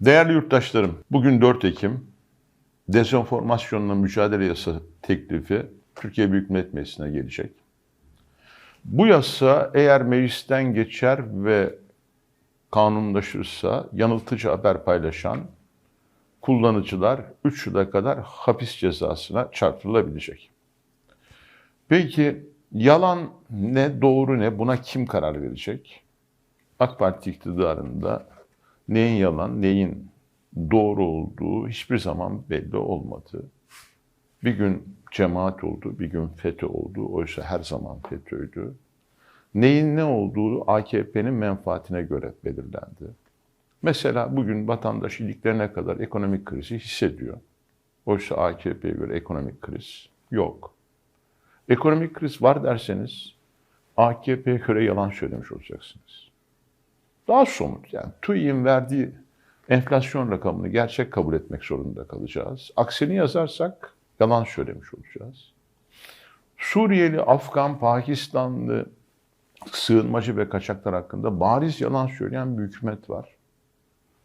Değerli yurttaşlarım, bugün 4 Ekim dezenformasyonla mücadele yasa teklifi Türkiye Büyük Millet Meclisi'ne gelecek. Bu yasa eğer meclisten geçer ve kanunlaşırsa yanıltıcı haber paylaşan kullanıcılar 3 yıla kadar hapis cezasına çarptırılabilecek. Peki yalan ne, doğru ne buna kim karar verecek? AK Parti iktidarında neyin yalan, neyin doğru olduğu hiçbir zaman belli olmadı. Bir gün cemaat oldu, bir gün FETÖ oldu. Oysa her zaman FETÖ'ydü. Neyin ne olduğu AKP'nin menfaatine göre belirlendi. Mesela bugün vatandaş iliklerine kadar ekonomik krizi hissediyor. Oysa AKP'ye göre ekonomik kriz yok. Ekonomik kriz var derseniz AKP'ye göre yalan söylemiş olacaksınız. Daha somut yani TÜİ'nin verdiği enflasyon rakamını gerçek kabul etmek zorunda kalacağız. Aksini yazarsak yalan söylemiş olacağız. Suriyeli, Afgan, Pakistanlı sığınmacı ve kaçaklar hakkında bariz yalan söyleyen bir hükümet var.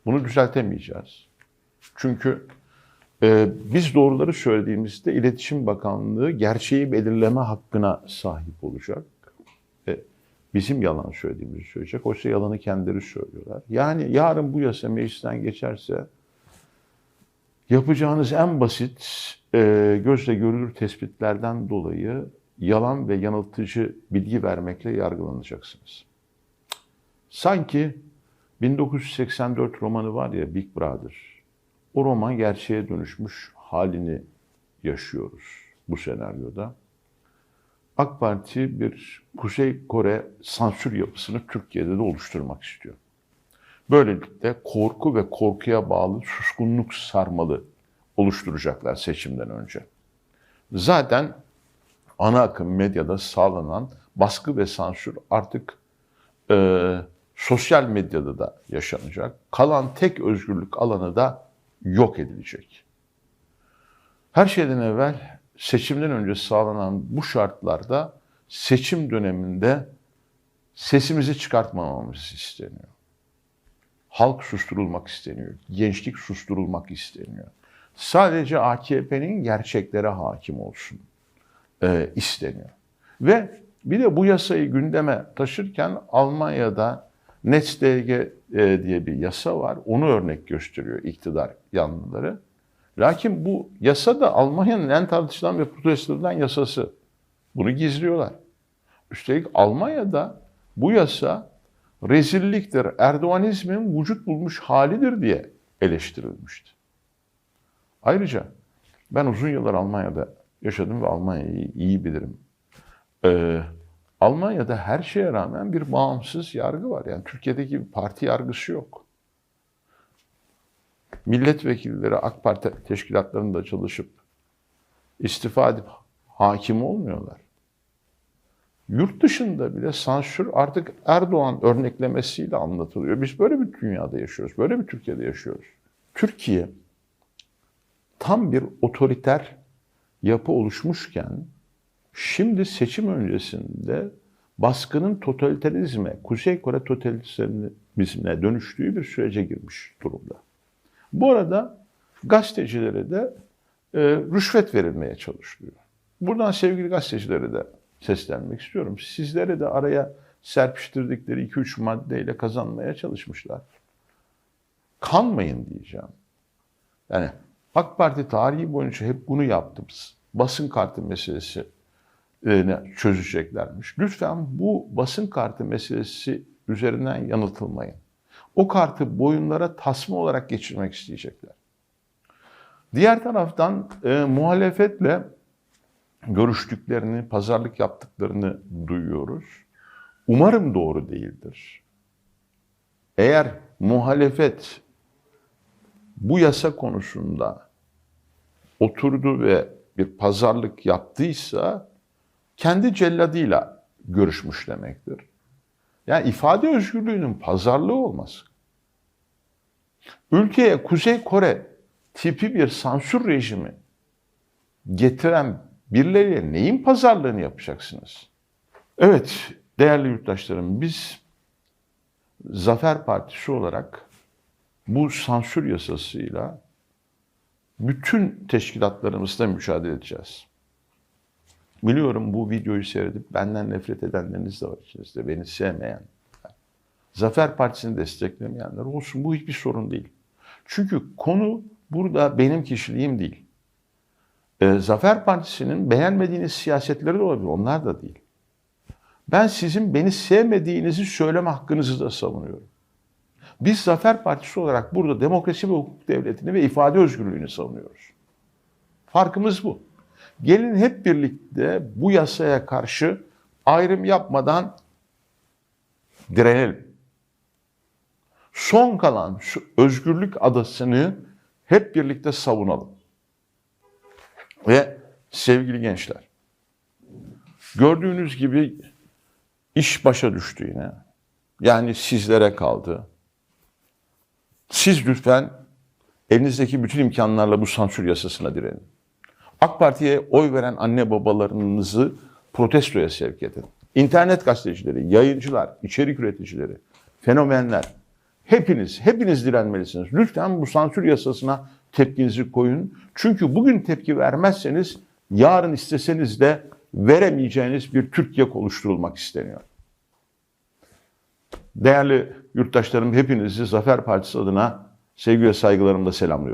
Bunu düzeltemeyeceğiz. Çünkü e, biz doğruları söylediğimizde İletişim Bakanlığı gerçeği belirleme hakkına sahip olacak. E, bizim yalan söylediğimizi söyleyecek. Oysa yalanı kendileri söylüyorlar. Yani yarın bu yasa meclisten geçerse yapacağınız en basit e, gözle görülür tespitlerden dolayı yalan ve yanıltıcı bilgi vermekle yargılanacaksınız. Sanki 1984 romanı var ya Big Brother. O roman gerçeğe dönüşmüş halini yaşıyoruz bu senaryoda. AK Parti bir Kuzey Kore sansür yapısını Türkiye'de de oluşturmak istiyor. Böylelikle korku ve korkuya bağlı suskunluk sarmalı oluşturacaklar seçimden önce. Zaten ana akım medyada sağlanan baskı ve sansür artık e, sosyal medyada da yaşanacak. Kalan tek özgürlük alanı da yok edilecek. Her şeyden evvel seçimden önce sağlanan bu şartlarda seçim döneminde sesimizi çıkartmamamız isteniyor. Halk susturulmak isteniyor. Gençlik susturulmak isteniyor. Sadece AKP'nin gerçeklere hakim olsun e, isteniyor. Ve bir de bu yasayı gündeme taşırken Almanya'da NetzDG e, diye bir yasa var. Onu örnek gösteriyor iktidar yanlıları. Lakin bu yasa da Almanya'nın en tartışılan ve protesto yasası. Bunu gizliyorlar. Üstelik Almanya'da bu yasa rezilliktir, Erdoğanizmin vücut bulmuş halidir diye eleştirilmişti. Ayrıca ben uzun yıllar Almanya'da yaşadım ve Almanya'yı iyi bilirim. Ee, Almanya'da her şeye rağmen bir bağımsız yargı var. Yani Türkiye'deki parti yargısı yok. Milletvekilleri AK Parti teşkilatlarında çalışıp istifa edip hakim olmuyorlar. Yurt dışında bile sansür artık Erdoğan örneklemesiyle anlatılıyor. Biz böyle bir dünyada yaşıyoruz, böyle bir Türkiye'de yaşıyoruz. Türkiye tam bir otoriter yapı oluşmuşken şimdi seçim öncesinde baskının totalitarizme, Kuzey Kore totalitarizmine dönüştüğü bir sürece girmiş durumda. Bu arada gazetecilere de e, rüşvet verilmeye çalışılıyor. Buradan sevgili gazetecilere de seslenmek istiyorum. Sizlere de araya serpiştirdikleri 2-3 maddeyle kazanmaya çalışmışlar. Kanmayın diyeceğim. Yani AK Parti tarihi boyunca hep bunu yaptı. Basın kartı meselesi çözeceklermiş. Lütfen bu basın kartı meselesi üzerinden yanıltılmayın. O kartı boyunlara tasma olarak geçirmek isteyecekler. Diğer taraftan e, muhalefetle görüştüklerini, pazarlık yaptıklarını duyuyoruz. Umarım doğru değildir. Eğer muhalefet bu yasa konusunda oturdu ve bir pazarlık yaptıysa kendi celladıyla görüşmüş demektir. Yani ifade özgürlüğünün pazarlığı olmaz. Ülkeye Kuzey Kore tipi bir sansür rejimi getiren birileriyle neyin pazarlığını yapacaksınız? Evet, değerli yurttaşlarım biz Zafer Partisi olarak bu sansür yasasıyla bütün teşkilatlarımızla mücadele edeceğiz. Biliyorum bu videoyu seyredip benden nefret edenleriniz de var içinizde, beni sevmeyen. Zafer Partisi'ni desteklemeyenler olsun bu hiçbir sorun değil. Çünkü konu burada benim kişiliğim değil. Ee, Zafer Partisi'nin beğenmediğiniz siyasetleri de olabilir, onlar da değil. Ben sizin beni sevmediğinizi söyleme hakkınızı da savunuyorum. Biz Zafer Partisi olarak burada demokrasi ve hukuk devletini ve ifade özgürlüğünü savunuyoruz. Farkımız bu. Gelin hep birlikte bu yasaya karşı ayrım yapmadan direnelim. Son kalan şu özgürlük adasını hep birlikte savunalım. Ve sevgili gençler, gördüğünüz gibi iş başa düştü yine. Yani sizlere kaldı. Siz lütfen elinizdeki bütün imkanlarla bu sansür yasasına direnin. AK Parti'ye oy veren anne babalarınızı protestoya sevk edin. İnternet gazetecileri, yayıncılar, içerik üreticileri, fenomenler, hepiniz, hepiniz direnmelisiniz. Lütfen bu sansür yasasına tepkinizi koyun. Çünkü bugün tepki vermezseniz yarın isteseniz de veremeyeceğiniz bir Türkiye oluşturulmak isteniyor. Değerli yurttaşlarım hepinizi Zafer Partisi adına sevgi ve saygılarımla selamlıyorum.